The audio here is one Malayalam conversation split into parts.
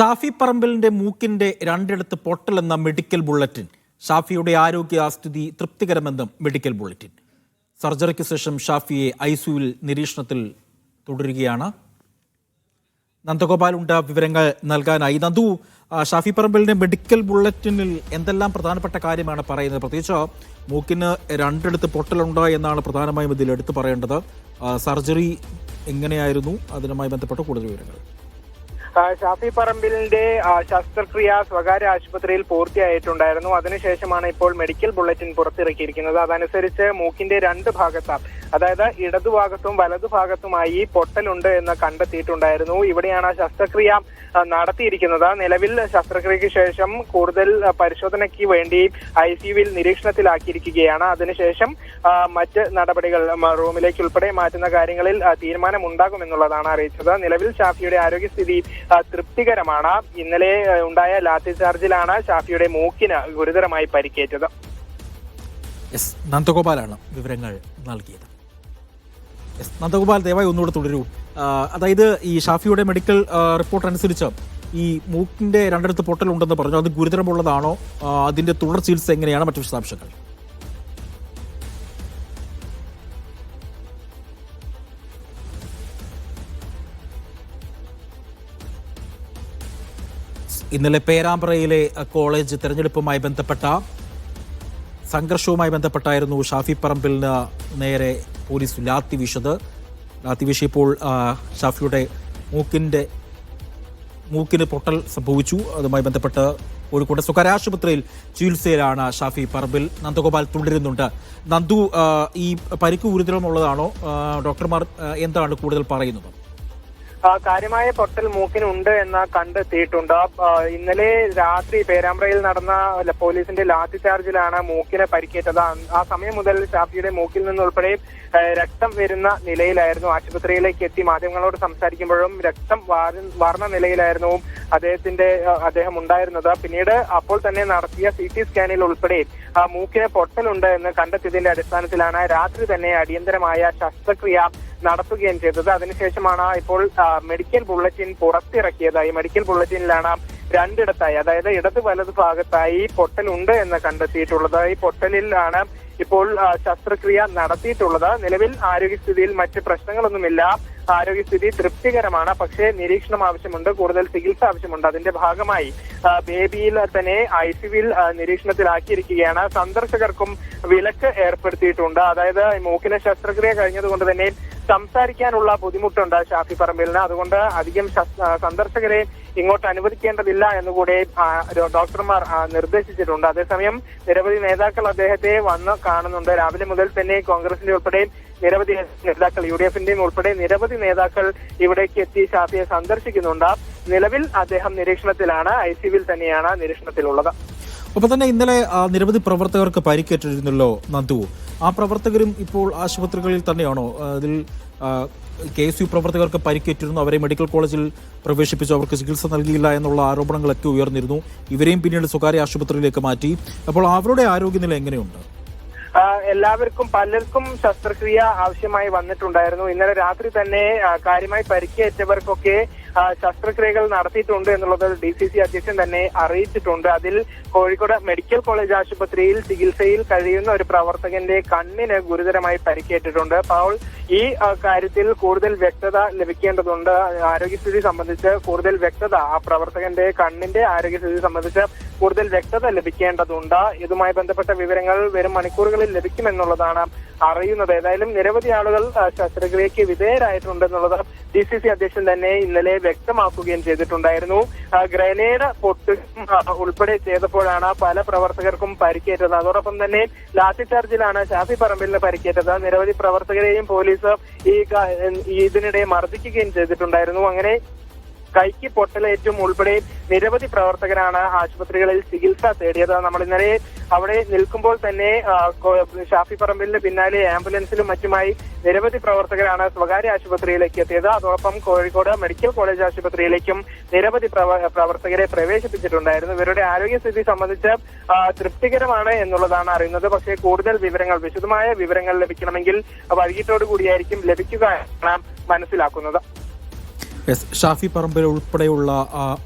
ഷാഫി പറമ്പിലിന്റെ മൂക്കിന്റെ രണ്ടിടത്ത് പൊട്ടലെന്ന മെഡിക്കൽ ബുള്ളറ്റിൻ. ഷാഫിയുടെ ആരോഗ്യസ്ഥിതി തൃപ്തികരമെന്നും മെഡിക്കൽ ബുള്ളറ്റിൻ. സർജറിക്ക് ശേഷം ഷാഫിയെ ഐസിയുവിൽ നിരീക്ഷണത്തിൽ തുടരുകയാണ്. നന്ദഗോപാൽ ഉണ്ട വിവരങ്ങൾ നൽകാനായി. നന്ദു ഷാഫി പറമ്പിലിന്റെ മെഡിക്കൽ ബുള്ളറ്റിനിൽ എന്തെല്ലാം പ്രധാനപ്പെട്ട കാര്യമാണ് പറയുന്നത്? പ്രത്യേകിച്ച് മൂക്കിന് രണ്ടിടത്ത് പൊട്ടലുണ്ട് എന്നാണ് പ്രധാനമായും ഇതിൽ എടുത്തു പറയേണ്ടത്. സർജറി എങ്ങനെയായിരുന്നു? അതിനുമായി ബന്ധപ്പെട്ട കൂടുതൽ വിവരങ്ങൾ. ഷാഫി പറമ്പിലിന്റെ ശസ്ത്രക്രിയ സ്വകാര്യ ആശുപത്രിയിൽ പൂർത്തിയായിട്ടുണ്ടായിരുന്നു. അതിനുശേഷമാണ് ഇപ്പോൾ മെഡിക്കൽ ബുള്ളറ്റിൻ പുറത്തിറക്കിയിരിക്കുന്നത്. അതനുസരിച്ച് മൂക്കിന്റെ രണ്ട് ഭാഗത്താം അതായത് ഇടതുഭാഗത്തും വലതുഭാഗത്തുമായി പൊട്ടലുണ്ട് എന്ന് കണ്ടെത്തിയിട്ടുണ്ടായിരുന്നു. ഇവിടെയാണ് ശസ്ത്രക്രിയ നടത്തിയിരിക്കുന്നത്. നിലവിൽ ശസ്ത്രക്രിയയ്ക്ക് ശേഷം കൂടുതൽ പരിശോധനയ്ക്ക് വേണ്ടി ഐ സിയുവിൽ നിരീക്ഷണത്തിലാക്കിയിരിക്കുകയാണ്. അതിനുശേഷം മറ്റ് നടപടികൾ റൂമിലേക്ക് ഉൾപ്പെടെ മാറ്റുന്ന കാര്യങ്ങളിൽ തീരുമാനമുണ്ടാകുമെന്നുള്ളതാണ് അറിയിച്ചത്. നിലവിൽ ഷാഫിയുടെ ആരോഗ്യസ്ഥിതി തൃപ്തികരമാണ്. ഇന്നലെ ഉണ്ടായ ലാത്തി ചാർജിലാണ് ഷാഫിയുടെ മൂക്കിന് ഗുരുതരമായി പരിക്കേറ്റത്. നന്ദഗോപാലാണ് വിവരങ്ങൾ നൽകിയത്. നന്ദഗോപാൽ ദയവായി ഒന്നുകൂടെ തുടരൂ. അതായത് ഈ ഷാഫിയുടെ മെഡിക്കൽ റിപ്പോർട്ട് അനുസരിച്ച് ഈ മൂക്കിന്റെ രണ്ടിടത്ത് പൊട്ടലുണ്ടെന്ന് പറഞ്ഞു? അത് ഗുരുതരമുള്ളതാണോ? അതിന്റെ തുടർ ചികിത്സ എങ്ങനെയാണ്? മറ്റു വിശദാംശങ്ങൾ. ഇന്നലെ പേരാമ്പ്രയിലെ കോളേജ് തെരഞ്ഞെടുപ്പുമായി ബന്ധപ്പെട്ട സംഘർഷവുമായി ബന്ധപ്പെട്ടായിരുന്നു ഷാഫി പറമ്പിലിന് നേരെ പോലീസ് ലാത്തി വീശത്. ലാത്തി വീശിയപ്പോൾ ഷാഫിയുടെ മൂക്കിന്റെ മൂക്കിന് പൊട്ടൽ സംഭവിച്ചു. അതുമായി ബന്ധപ്പെട്ട് കോഴിക്കോട് സ്വകാര്യ ആശുപത്രിയിൽ ചികിത്സയിലാണ് ഷാഫി പറമ്പിൽ നന്ദഗോപാൽ തുടരുന്നുണ്ട്. നന്ദു ഈ പരിക്ക് ഗുരുതരമുള്ളതാണോ? ഡോക്ടർമാർ എന്താണ് കൂടുതൽ പറയുന്നത്? കാര്യമായ പൊട്ടൽ മൂക്കിനുണ്ട് എന്ന് കണ്ടെത്തിയിട്ടുണ്ട് ഇന്നലെ രാത്രി പേരാമ്പ്രയിൽ നടന്ന പോലീസിന്റെ ലാത്തി ചാർജിലാണ് മൂക്കിന് പരിക്കേറ്റത്. ആ- സമയം മുതൽ ഷാഫിയുടെ മൂക്കിൽ നിന്നുൾപ്പെടെ രക്തം വരുന്ന നിലയിലായിരുന്നു. ആശുപത്രിയിലേക്ക് എത്തി മാധ്യമങ്ങളോട് സംസാരിക്കുമ്പോഴും രക്തം വാർന്ന നിലയിലായിരുന്നു അദ്ദേഹത്തിന്റെ അദ്ദേഹം ഉണ്ടായിരുന്നത്. പിന്നീട് അപ്പോൾ തന്നെ നടത്തിയ സി ടി സ്കാനിൽ ഉൾപ്പെടെ മൂക്കിന് പൊട്ടലുണ്ട് എന്ന് കണ്ടെത്തിയതിന്റെ അടിസ്ഥാനത്തിലാണ് രാത്രി തന്നെ അടിയന്തരമായ ശസ്ത്രക്രിയ നടത്തുകയും ചെയ്തത്. അതിനുശേഷമാണ് ഇപ്പോൾ മെഡിക്കൽ ബുള്ളറ്റിൻ പുറത്തിറക്കിയതായി. മെഡിക്കൽ ബുള്ളറ്റിനിലാണ് രണ്ടിടത്തായി. അതായത് ഇടത് വലത് ഭാഗത്തായി പൊട്ടലുണ്ട് എന്ന് കണ്ടെത്തിയിട്ടുള്ളത്. ഈ പൊട്ടലിലാണ് ഇപ്പോൾ ശസ്ത്രക്രിയ നടത്തിയിട്ടുള്ളത്. നിലവിൽ ആരോഗ്യസ്ഥിതിയിൽ മറ്റ് പ്രശ്നങ്ങളൊന്നുമില്ല. ആരോഗ്യസ്ഥിതി തൃപ്തികരമാണ്. പക്ഷേ നിരീക്ഷണം ആവശ്യമുണ്ട്. കൂടുതൽ ചികിത്സ ആവശ്യമുണ്ട്. അതിന്റെ ഭാഗമായി ബേബിയിൽ തന്നെ ഐ സിയുവിൽ നിരീക്ഷണത്തിലാക്കിയിരിക്കുകയാണ്. സന്ദർശകർക്കും വിലക്ക് ഏർപ്പെടുത്തിയിട്ടുണ്ട്. അതായത് മൂക്കിന് ശസ്ത്രക്രിയ കഴിഞ്ഞതുകൊണ്ട് തന്നെ സംസാരിക്കാനുള്ള ബുദ്ധിമുട്ടുണ്ട് ഷാഫി പറമ്പിലിന് അതുകൊണ്ട് അധികം സന്ദർശകരെ ഇങ്ങോട്ട് അനുവദിക്കേണ്ടതില്ല എന്നുകൂടെ ഡോക്ടർമാർ നിർദ്ദേശിച്ചിട്ടുണ്ട്. അതേസമയം നിരവധി നേതാക്കൾ അദ്ദേഹത്തെ വന്ന് കാണുന്നുണ്ട്. രാവിലെ മുതൽ തന്നെ കോൺഗ്രസിന്റെ ഉൾപ്പെടെ നിരവധി നേതാക്കൾ യു ഡി എഫിന്റെയും ഉൾപ്പെടെ നിരവധി നേതാക്കൾ ഇവിടേക്ക് എത്തി ഷാഫിയെ സന്ദർശിക്കുന്നുണ്ട്. നിലവിൽ അദ്ദേഹം നിരീക്ഷണത്തിലാണ് ഐ സിയുവിൽ തന്നെയാണ് നിരീക്ഷണത്തിലുള്ളത്. ഒപ്പം തന്നെ ഇന്നലെ നിരവധി പ്രവർത്തകർക്ക് പരിക്കേറ്റിരുന്നല്ലോ നന്ദു. ആ പ്രവർത്തകരും ഇപ്പോൾ ആശുപത്രികളിൽ തന്നെയാണോ? അതിൽ കെ എസ് യു പ്രവർത്തകർക്ക് പരിക്കേറ്റിരുന്നു അവരെ മെഡിക്കൽ കോളേജിൽ പ്രവേശിപ്പിച്ചു അവർക്ക് ചികിത്സ നൽകിയില്ല എന്നുള്ള ആരോപണങ്ങളൊക്കെ ഉയർന്നിരുന്നു. ഇവരെയും പിന്നീട് സ്വകാര്യ ആശുപത്രിയിലേക്ക് മാറ്റി. അപ്പോൾ അവരുടെ ആരോഗ്യനില എങ്ങനെയുണ്ട്? എല്ലാവർക്കും പലർക്കും ശസ്ത്രക്രിയ ആവശ്യമായി വന്നിട്ടുണ്ടായിരുന്നു. ഇന്നലെ രാത്രി തന്നെ കാര്യമായി പരിക്കേറ്റവർക്കൊക്കെ ശസ്ത്രക്രിയകൾ നടത്തിയിട്ടുണ്ട് എന്നുള്ളത് ഡി സി സി അധ്യക്ഷൻ തന്നെ അറിയിച്ചിട്ടുണ്ട്. അതിൽ കോഴിക്കോട് മെഡിക്കൽ കോളേജ് ആശുപത്രിയിൽ ചികിത്സയിൽ കഴിയുന്ന ഒരു പ്രവർത്തകന്റെ കണ്ണിന് ഗുരുതരമായി പരിക്കേറ്റിട്ടുണ്ട്. പൗൾ ഈ കാര്യത്തിൽ കൂടുതൽ വ്യക്തത ലഭിക്കേണ്ടതുണ്ട്. ആരോഗ്യസ്ഥിതി സംബന്ധിച്ച് കൂടുതൽ വ്യക്തത ആ പ്രവർത്തകന്റെ കണ്ണിന്റെ ആരോഗ്യസ്ഥിതി സംബന്ധിച്ച് കൂടുതൽ വ്യക്തത ലഭിക്കേണ്ടതുണ്ട്. ഇതുമായി ബന്ധപ്പെട്ട വിവരങ്ങൾ വരും മണിക്കൂറുകളിൽ ലഭിക്കുമെന്നുള്ളതാണ് അറിയുന്നത്. ഏതായാലും നിരവധി ആളുകൾ ശസ്ത്രക്രിയക്ക് വിധേയരായിട്ടുണ്ടെന്നുള്ളത് ഡി സി സി അധ്യക്ഷൻ തന്നെ ഇന്നലെ വ്യക്തമാക്കുകയും ചെയ്തിട്ടുണ്ടായിരുന്നു. ഗ്രനേഡ് പൊട്ട് ഉൾപ്പെടെ ചെയ്തപ്പോഴാണ് പല പ്രവർത്തകർക്കും പരിക്കേറ്റത്. അതോടൊപ്പം തന്നെ ലാത്തി ചാർജിലാണ് ഷാഫി പറമ്പിലിന് പരിക്കേറ്റത്. നിരവധി പ്രവർത്തകരെയും പോലീസ് ഈ ഇതിനിടെ മർദ്ദിക്കുകയും ചെയ്തിട്ടുണ്ടായിരുന്നു. അങ്ങനെ കൈക്ക് പൊട്ടലേറ്റും ഉൾപ്പെടെ നിരവധി പ്രവർത്തകരാണ് ആശുപത്രികളിൽ ചികിത്സ തേടിയത്. നമ്മൾ ഇന്നലെ അവിടെ നിൽക്കുമ്പോൾ തന്നെ ഷാഫി പറമ്പിലിന് പിന്നാലെ ആംബുലൻസിലും മറ്റുമായി നിരവധി പ്രവർത്തകരാണ് സ്വകാര്യ ആശുപത്രിയിലേക്ക് എത്തിയത്. അതോടൊപ്പം കോഴിക്കോട് മെഡിക്കൽ കോളേജ് ആശുപത്രിയിലേക്കും നിരവധി പ്രവ- പ്രവർത്തകരെ പ്രവേശിപ്പിച്ചിട്ടുണ്ടായിരുന്നു. ഇവരുടെ ആരോഗ്യസ്ഥിതി സംബന്ധിച്ച് തൃപ്തികരമാണ് എന്നുള്ളതാണ് അറിയുന്നത്. പക്ഷേ കൂടുതൽ വിവരങ്ങൾ വിശദമായ വിവരങ്ങൾ ലഭിക്കണമെങ്കിൽ വൈകിട്ടോടു കൂടിയായിരിക്കും ലഭിക്കുക എന്നാണ് മനസ്സിലാക്കുന്നത്. എസ് ഷാഫി പറമ്പിൽ ഉൾപ്പെടെയുള്ള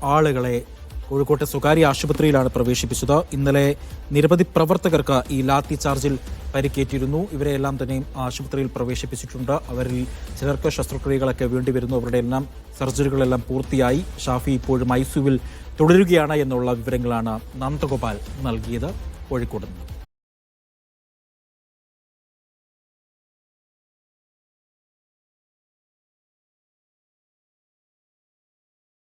ആളുകളെ കോഴിക്കോട്ടെ സ്വകാര്യ ആശുപത്രിയിലാണ് പ്രവേശിപ്പിച്ചത്. ഇന്നലെ നിരവധി പ്രവർത്തകർക്ക് ഈ ലാത്തി ചാർജിൽ പരിക്കേറ്റിരുന്നു. ഇവരെല്ലാം തന്നെയും ആശുപത്രിയിൽ പ്രവേശിപ്പിച്ചിട്ടുണ്ട്. അവരിൽ ചിലർക്ക് ശസ്ത്രക്രിയകളൊക്കെ വേണ്ടിവരുന്നു. അവരുടെ എല്ലാം സർജറികളെല്ലാം പൂർത്തിയായി. ഷാഫി ഇപ്പോഴും ഐസുവിൽ തുടരുകയാണ് എന്നുള്ള വിവരങ്ങളാണ് നന്ദഗോപാൽ നൽകിയത്. കോഴിക്കോട് നിന്ന്.